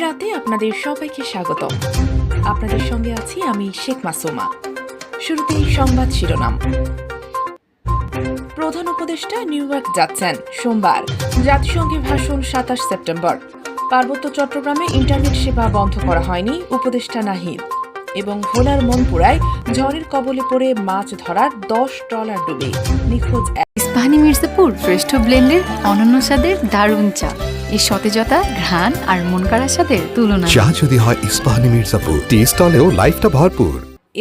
রাতে আপনাদের সবাইকে স্বাগত আপনাদের সঙ্গে আছি আমি শেখ মাসুমা। শুরুতেই সংবাদ শিরোনাম। প্রধান উপদেষ্টা নিউ ইয়র্ক যাচ্ছেন সোমবার। ভাষণ সাতাশ সেপ্টেম্বর। পার্বত্য চট্টগ্রামে ইন্টারনেট সেবা বন্ধ করা হয়নি উপদেষ্টা নাহিদ। এবং ভোলার মনপুরায় ঝড়ের কবলে পড়ে মাছ ধরার দশ ট্রলার ডুবে। নিখোঁজ ইস্পাহানি মির্জাপুর, শ্রেষ্ঠ ব্লেন্ডের অনন্য স্বাদের দারুণ চা। এই সতেজতা ঘ্রাণ আর সাথে তুলনা। চা যদি হয় ইস্পাহানি মির্জাপুর টি স্টলেও লাইফটা ভরপুর।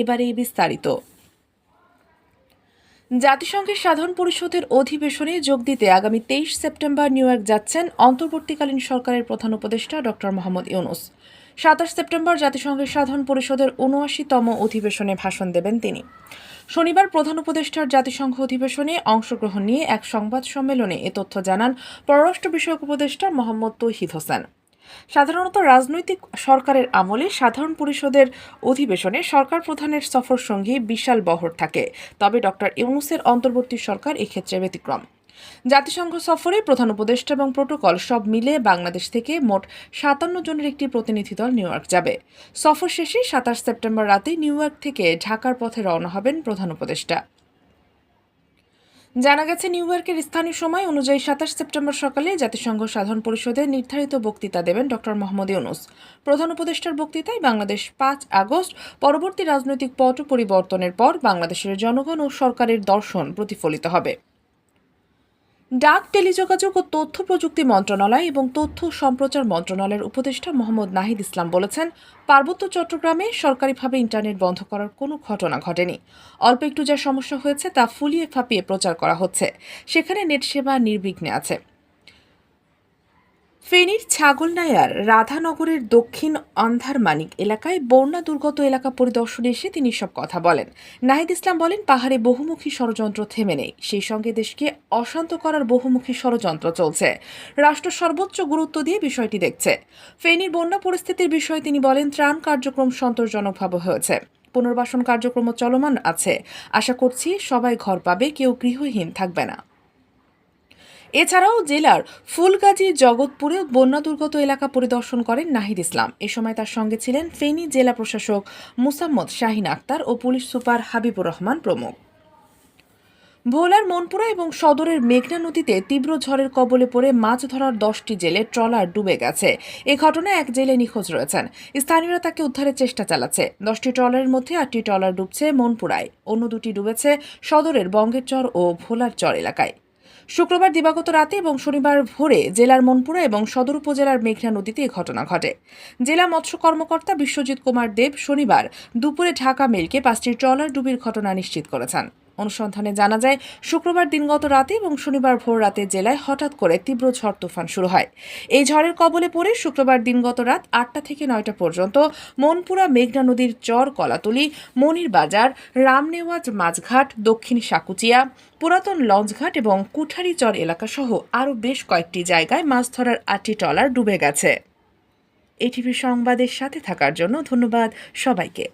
এবারে বিস্তারিত। জাতিসংঘের সাধারণ পরিষদের অধিবেশনে যোগ দিতে আগামী তেইশ সেপ্টেম্বর নিউ ইয়র্ক যাচ্ছেন অন্তর্বর্তীকালীন সরকারের প্রধান উপদেষ্টা ডক্টর মোহাম্মদ ইউনুস। সাতাশ সেপ্টেম্বর জাতিসংঘের সাধারণ পরিষদের উনআশিতম অধিবেশনে ভাষণ দেবেন তিনি। শনিবার প্রধান উপদেষ্টার জাতিসংঘ অধিবেশনে অংশগ্রহণ নিয়ে এক সংবাদ সম্মেলনে এ তথ্য জানান পররাষ্ট্র বিষয়ক উপদেষ্টা মোহাম্মদ তৌহিদ হোসেন। সাধারণত রাজনৈতিক সরকারের আমলে সাধারণ পরিষদের অধিবেশনে সরকার প্রধানের সফর সঙ্গী বিশাল বহর থাকে। তবে ডক্টর ইউনুসের অন্তর্বর্তী সরকার এক্ষেত্রে ব্যতিক্রম। জাতিসংঘ সফরে প্রধান উপদেষ্টা এবং প্রোটোকল সব মিলে বাংলাদেশ থেকে মোট সাতান্ন জনের একটি প্রতিনিধি দল নিউ ইয়র্ক যাবে। সফর শেষে সাতাশ সেপ্টেম্বর রাতে নিউ ইয়র্ক থেকে ঢাকার পথে রওনা হবেন প্রধান উপদেষ্টা। জানা গেছে, নিউ ইয়র্কের স্থানীয় সময় অনুযায়ী সাতাশ সেপ্টেম্বর সকালে জাতিসংঘ সাধারণ পরিষদের নির্ধারিত বক্তৃতা দেবেন ডক্টর মোহাম্মদ ইউনুস। প্রধান উপদেষ্টার বক্তৃতায় বাংলাদেশ পাঁচ আগস্ট পরবর্তী রাজনৈতিক পট পরিবর্তনের পর বাংলাদেশের জনগণ ও সরকারের দর্শন প্রতিফলিত হবে। ডাক, টেলিযোগাযোগ ও তথ্য প্রযুক্তি মন্ত্রণালয় এবং তথ্য সম্প্রচার মন্ত্রণালয়ের উপদেষ্টা মোহাম্মদ নাহিদ ইসলাম বলেছেন, পার্বত্য চট্টগ্রামে সরকারিভাবে ইন্টারনেট বন্ধ করার কোনো ঘটনা ঘটেনি। অল্প একটু যা সমস্যা হয়েছে তা ফুলিয়ে ফাঁপিয়ে প্রচার করা হচ্ছে। সেখানে নেট সেবা নির্বিঘ্নে আছে। ফেনীর ছাগলনায়ার রাধানগরের দক্ষিণ অন্ধারমানিক এলাকায় বন্যা দুর্গত এলাকা পরিদর্শনে এসে তিনি সব কথা বলেন। নাহিদ ইসলাম বলেন, পাহাড়ে বহুমুখী ষড়যন্ত্র থেমে নেই। সেই সঙ্গে দেশকে অশান্ত করার বহুমুখী ষড়যন্ত্র চলছে। রাষ্ট্র সর্বোচ্চ গুরুত্ব দিয়ে বিষয়টি দেখছে। ফেনীর বন্যা পরিস্থিতির বিষয়ে তিনি বলেন, ত্রাণ কার্যক্রম সন্তোষজনকভাবে হয়েছে। পুনর্বাসন কার্যক্রম চলমান আছে। আশা করছি সবাই ঘর পাবে, কেউ গৃহহীন থাকবে না। এছাড়াও জেলার ফুলগাজী, জগৎপুরে বন্যা দুর্গত এলাকা পরিদর্শন করেন নাহিদ ইসলাম। এ সময় তার সঙ্গে ছিলেন ফেনী জেলা প্রশাসক মুসাম্মদ শাহিন আক্তার ও পুলিশ সুপার হাবিবুর রহমান প্রমুখ। ভোলার মনপুরা এবং সদরের মেঘনা নদীতে তীব্র ঝড়ের কবলে পড়ে মাছ ধরার দশটি জেলে ট্রলার ডুবে গেছে। এ ঘটনায় এক জেলে নিখোঁজ রয়েছেন। স্থানীয়রা তাকে উদ্ধারের চেষ্টা চালাচ্ছে। দশটি ট্রলারের মধ্যে আটটি ট্রলার ডুবছে মনপুরায়। অন্য দুটি ডুবেছে সদরের বঙ্গের চর ও ভোলার চর এলাকায়। শুক্রবার দিবাগত রাতে এবং শনিবার ভোরে জেলার মনপুরা এবং সদর উপজেলার মেঘনা নদীতে এ ঘটনা ঘটে। জেলা মৎস্য কর্মকর্তা বিশ্বজিৎ কুমার দেব শনিবার দুপুরে ঢাকা মেলকে পাঁচটি ট্রলার ডুবির ঘটনা নিশ্চিত করেছেন। অনুসন্ধানে জানা যায়, শুক্রবার দিনগত রাতে এবং শনিবার ভোর রাতে জেলায় হঠাৎ করে তীব্র ঝড় তুফান শুরু হয়। এই ঝড়ের কবলে পড়ে শুক্রবার দিনগত রাত আটটা থেকে নয়টা পর্যন্ত মনপুরা মেঘনা নদীর চর কলাতলি মনির বাজার রামনেওয়াজ মাঝঘাট, দক্ষিণ সাকুচিয়া, পুরাতন লঞ্চঘাট এবং কুঠারি চর এলাকা সহ আরও বেশ কয়েকটি জায়গায় মাছ ধরার আটটি ট্রলার ডুবে গেছে। এটিভি সংবাদের সাথে থাকার জন্য ধন্যবাদ সবাইকে।